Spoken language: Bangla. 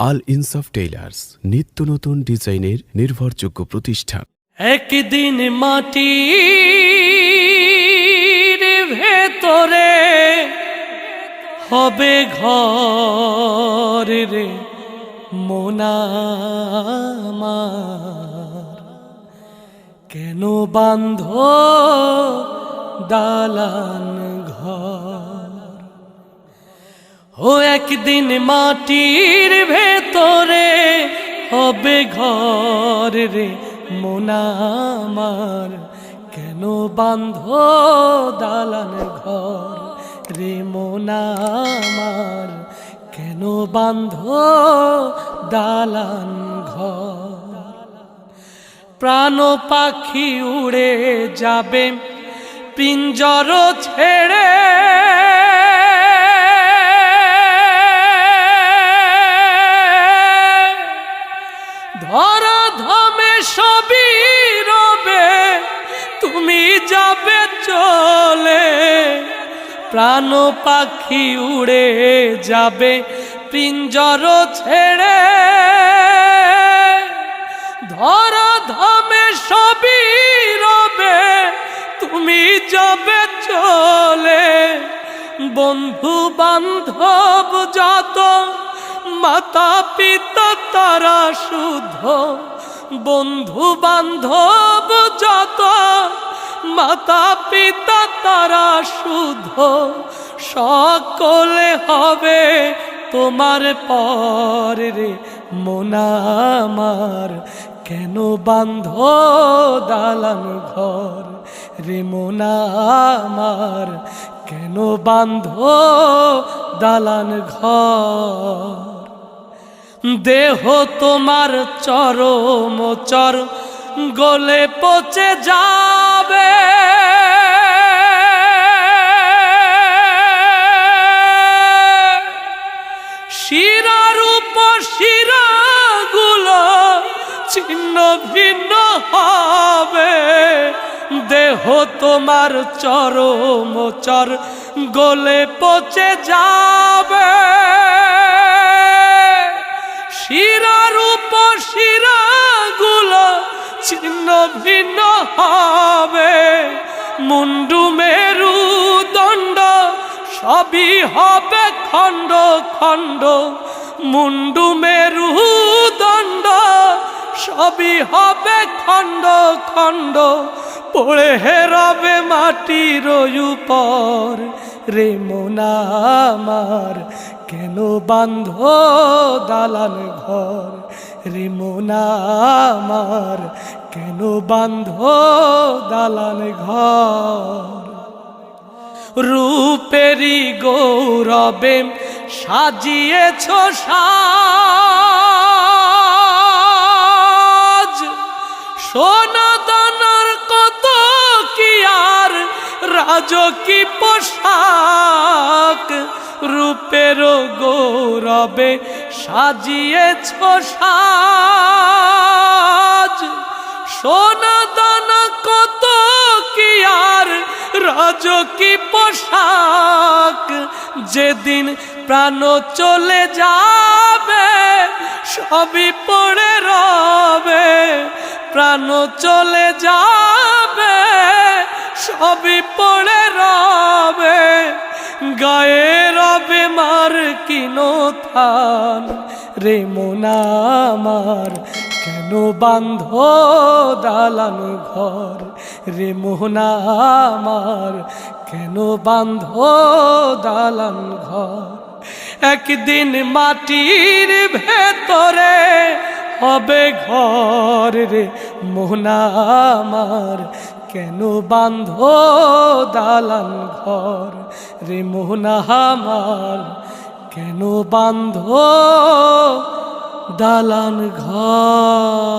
আল ইনসাফ টেইলার্স নিত্য নতুন ডিজাইনের নির্ভরযোগ্য প্রতিষ্ঠান। একদিন মাটির ভেতরে হবে ঘর রে মোনামার। কেন বান্ধ দালান ও একদিন মাটির ভেতরে হবে ঘর রে মোনামার কেন বান্ধ দালান ঘর রে মোনামার কেন বান্ধ দালান ঘর? প্রাণ পাখি উড়ে যাবে, পিঞ্জর ছেড়ে প্রাণ পাখি উড়ে যাবে, পিঞ্জর ছেড়ে। ধরা ধামে সবই রবে, তুমি যাবে চলে। বন্ধু বান্ধব যত, মাতা পিতা তারা শুদ্ধ। বন্ধু বান্ধব যত, মাতা পিতা তারা শুদ্ধ, সকলে হবে তোমার পর রে। মোনামার কেন বান্ধ দালান ঘর? রে মোনামার কেন বান্ধ দালান ঘর? দেহ তোমার চরম চর, গলে পচে যাবে। দেহ তোমার চরম চর, গলে পচে যাবে। শিরার উপর শিরাগুলো ছিন্ন ভিন্ন হবে। মুন্ডু মেরু দণ্ড, সবই হবে খণ্ড খণ্ড। মুন্ডু মেরু দণ্ড, সবই হবে খণ্ড খণ্ড। পড়ে হেরাবে মাটির উপর, রে মোনামার কেন বান্ধ দালান ঘর? রে মোনামার কেন বান্ধ দালান ঘর? রূপেরি গৌরবে সাজিয়েছ সাজ, সোনা রাজকি পোশাক? রূপের গৌরবে সাজিয়েছ সাজ। সোনা দানা কত কি আর? রাজকি পোশাক? যেদিন প্রাণ চলে যাবে, সবই পড়ে রবে। প্রাণ চলে যাবে সবই পড়ে রবে গায়ে রবে মার কিনো থান রে মোনামার কেন বান্ধ দালান ঘর রে মোহনামার কেন বান্ধ দালান ঘর একদিন মাটির ভেতরে হবে ঘর রে মোহনামার কেন বান্ধ দালান ঘর রে মোহনামার কেন বান্ধ দালান ঘর?